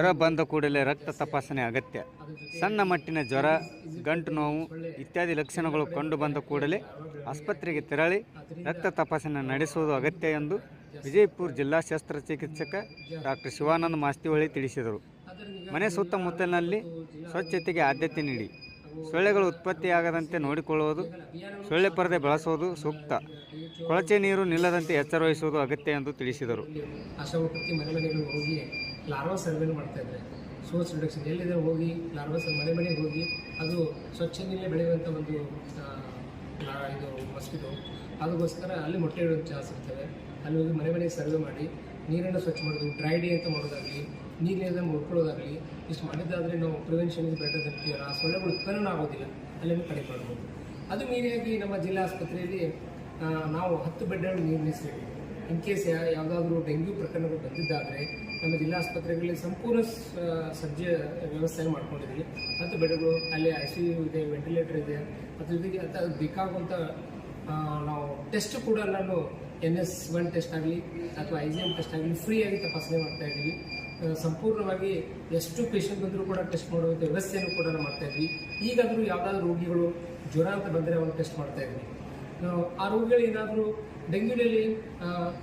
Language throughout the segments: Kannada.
ಜ್ವರ ಬಂದ ಕೂಡಲೇ ರಕ್ತ ತಪಾಸಣೆ ಅಗತ್ಯ. ಸಣ್ಣ ಮಟ್ಟಿನ ಜ್ವರ, ಗಂಟು ನೋವು ಇತ್ಯಾದಿ ಲಕ್ಷಣಗಳು ಕಂಡು ಬಂದ ಕೂಡಲೇ ಆಸ್ಪತ್ರೆಗೆ ತೆರಳಿ ರಕ್ತ ತಪಾಸಣೆ ನಡೆಸುವುದು ಅಗತ್ಯ ಎಂದು ವಿಜಯಪುರ ಜಿಲ್ಲಾ ಶಸ್ತ್ರಚಿಕಿತ್ಸಕ ಡಾಕ್ಟರ್ ಶಿವಾನಂದ ಮಾಸ್ತಿಹೊಳಿ ತಿಳಿಸಿದರು. ಮನೆ ಸುತ್ತಮುತ್ತಲಿನಲ್ಲಿ ಸ್ವಚ್ಛತೆಗೆ ಆದ್ಯತೆ ನೀಡಿ. ಸೊಳ್ಳೆಗಳು ಉತ್ಪತ್ತಿಯಾಗದಂತೆ ನೋಡಿಕೊಳ್ಳುವುದು, ಸೊಳ್ಳೆ ಪರದೆ ಬಳಸುವುದು ಸೂಕ್ತ. ಕೊಳಚೆ ನೀರು ನಿಲ್ಲದಂತೆ ಎಚ್ಚರ ವಹಿಸುವುದು ಅಗತ್ಯ ಎಂದು ತಿಳಿಸಿದರು. ಮನೆ ಮನೆಗಳಿಗೆ ಹೋಗಿ ಲಾರ್ವಾ ರಿಡಕ್ಷನ್ ಹೋಗಿ ಮನೆ ಮನೆಗೆ ಹೋಗಿ, ಅದು ಸ್ವಚ್ಛತೆಯಲ್ಲೇ ಬೆಳೆಯುವಂಥ ಒಂದು ಇದು ಅದಕ್ಕೋಸ್ಕರ ಅಲ್ಲಿ ಮೊಟ್ಟೆ ಇಡೋದು ಚಾನ್ಸ್ ಇರ್ತವೆ ಅಲ್ಲಿ ಹೋಗಿ ಮನೆ ಮನೆಗೆ ಸರ್ವೆ ಮಾಡಿ, ನೀರನ್ನು ಸ್ವಚ್ಛ ಮಾಡೋದು ಡ್ರೈ ಡೇ ಅಂತ ಮಾಡೋದಾಗಲಿ ನೀರಿನಿಂದ ಮುಡ್ಕೊಳ್ಳೋದಾಗಲಿ ಇಷ್ಟು ಮಾಡಿದ್ದಾದರೆ ನಾವು ಪ್ರಿವೆನ್ಷನ್ ಇಸ್ ಬೆಟರ್ ದನ್ ಆ ಸೊಳ್ಳೆಗಳು ಉತ್ಪನ್ನ ಆಗೋದಿಲ್ಲ, ಅಲ್ಲೇ ಕಡಿಮೆ ಮಾಡ್ಬೋದು. ಅದು ಮೀರಿಯಾಗಿ ನಮ್ಮ ಜಿಲ್ಲಾ ಆಸ್ಪತ್ರೆಯಲ್ಲಿ ನಾವು ಹತ್ತು ಬೆಡ್ಗಳನ್ನು ನಿರ್ಮಿಸಿದ್ದೀವಿ. ಇನ್ ಕೇಸ್ ಯಾವುದಾದ್ರೂ ಡೆಂಗ್ಯೂ ಪ್ರಕರಣಗಳು ಬಂದಿದ್ದಾದರೆ, ನಮ್ಮ ಜಿಲ್ಲಾ ಆಸ್ಪತ್ರೆಗಳಲ್ಲಿ ಸಂಪೂರ್ಣ ಸಜ್ಜ ವ್ಯವಸ್ಥೆಯನ್ನು ಮಾಡ್ಕೊಂಡಿದ್ದೀವಿ. ಹತ್ತು ಬೆಡ್ಗಳು ಅಲ್ಲಿ ಐ ಸಿ ಯು ಇದೆ ವೆಂಟಿಲೇಟರ್ ಇದೆ, ಅದ್ರ ಜೊತೆಗೆ ಅದು ಅದಕ್ಕೆ ಬೇಕಾಗುವಂಥ ನಾವು ಟೆಸ್ಟ್ ಕೂಡ ನಾನು ಎನ್ ಎಸ್ ಒನ್ ಟೆಸ್ಟ್ ಆಗಲಿ, ಅಥವಾ ಐ ಜಿ ಎಂ ಟೆಸ್ಟ್ ಆಗಲಿ ಫ್ರೀಯಾಗಿ ತಪಾಸಣೆ ಮಾಡ್ತಾ ಇದ್ದೀವಿ. ಸಂಪೂರ್ಣವಾಗಿ ಎಷ್ಟು ಪೇಷಂಟ್ ಬಂದರೂ ಕೂಡ ಟೆಸ್ಟ್ ಮಾಡುವಂಥ ವ್ಯವಸ್ಥೆಯನ್ನು ಕೂಡ ನಾವು ಮಾಡ್ತಾಯಿದ್ವಿ ಈಗಾದರೂ ಯಾವುದಾದ್ರೂ ರೋಗಿಗಳು ಜ್ವರ ಅಂತ ಬಂದರೆ ಅವನು ಟೆಸ್ಟ್ ಮಾಡ್ತಾ ಇದ್ವಿ ನಾವು ಆ ರೋಗಿಗಳು ಏನಾದರೂ ಡೆಂಗ್ಯೂನಲ್ಲಿ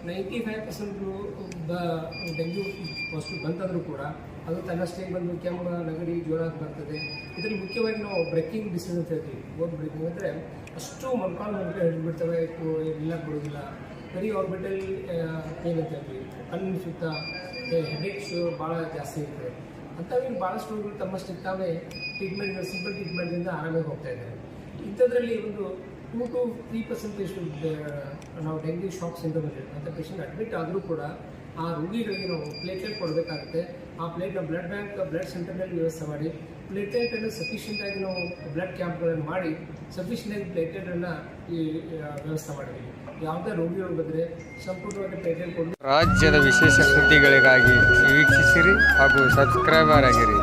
ನೈಂಟಿ ಫೈವ್ ಪರ್ಸೆಂಟು ಬ, ಡೆಂಗ್ಯೂ ಪಾಸಿಟಿವ್ ಬಂತಾದರೂ ಕೂಡ ಅದು ತನ್ನಷ್ಟೇ ಬಂದು ಕೆಮ್ಮ, ನೆಗಡಿ, ಜ್ವರ ಬರ್ತದೆ. ಇದರಲ್ಲಿ ಮುಖ್ಯವಾಗಿ ನಾವು ಬ್ರೇಕಿಂಗ್ ಡಿಸೀಸ್ ಅಂತ ಹೇಳ್ತೀವಿ. ಓದ್ ಬ್ರೇಕಿಂಗ್ ಅಂದರೆ ಅಷ್ಟು ಮೊಣಕಾಲು ಮೊಣಕಾಲು ಹಿಡಿದ್ಬಿಡ್ತವೆ ಇಲ್ಲ ಬಿಡೋದಿಲ್ಲ ಬರೀ ಆರ್ಬಿಟಲ್ ಪೇನ್ ಅಂತ ಹೇಳ್ತೀವಿ, ಕಣ್ಣು ಸುತ್ತ ಹೆಡೇಕ್ಸ್ ಭಾಳ ಜಾಸ್ತಿ ಇರ್ತದೆ ಅಂಥವ್ರಿಗೆ ಭಾಳಷ್ಟು ರೋಗಿಗಳು ತಮ್ಮಷ್ಟಕ್ಕೆ ತಾವೇ ಟ್ರೀಟ್ಮೆಂಟ್ ಸಿಂಪಲ್ ಟ್ರೀಟ್ಮೆಂಟಿಂದ ಆರಾಮಾಗಿ ಹೋಗ್ತಾ ಇದ್ದಾರೆ. ಇಂಥದ್ರಲ್ಲಿ ಒಂದು ಟೂ ಟು ತ್ರೀ ಪರ್ಸೆಂಟೇಜ್ ನಾವು ಡೆಂಗ್ಯೂ ಶಾಕ್ ಸಿಂಡ್ರೋಮ್ ಇದೆ ಅಂತ ಪೇಷಂಟ್ ಅಡ್ಮಿಟ್ ಆದರೂ ಕೂಡ ಆ ರೋಗಿಗಳಿಗೆ ನಾವು ಪ್ಲೇಟ್ಲೆಟ್ ಕೊಡಬೇಕಾಗುತ್ತೆ. ಆ ಪ್ಲೇಟ್ನ ಬ್ಲಡ್ ಬ್ಯಾಂಕ್ ಬ್ಲಡ್ ಸೆಂಟರ್ನಲ್ಲಿ ವ್ಯವಸ್ಥೆ ಮಾಡಿ ಪ್ಲೇಟ್ಲೆಟನ್ನು ಸಫಿಷಿಯೆಂಟಾಗಿ ನಾವು ಬ್ಲಡ್ ಕ್ಯಾಂಪ್ಗಳನ್ನು ಮಾಡಿ ಸಫಿಷಿಯೆಂಟಾಗಿ ಪ್ಲೇಟ್ಲೆಟನ್ನು ಈ ವ್ಯವಸ್ಥೆ ಮಾಡಿದ್ವಿ. ಯಾವುದೇ ರೋಗಿಗಳು ಬಂದರೆ ಸಂಪೂರ್ಣವಾಗಿ ಪ್ಲೇಟ್ಲೆಟ್ ಕೊಡಲು. ರಾಜ್ಯದ ವಿಶೇಷ ಸುದ್ದಿಗಳಿಗಾಗಿ ವೀಕ್ಷಿಸಿರಿ ಹಾಗೂ ಸಬ್ಸ್ಕ್ರೈಬರ್ ಆಗಿರಿ.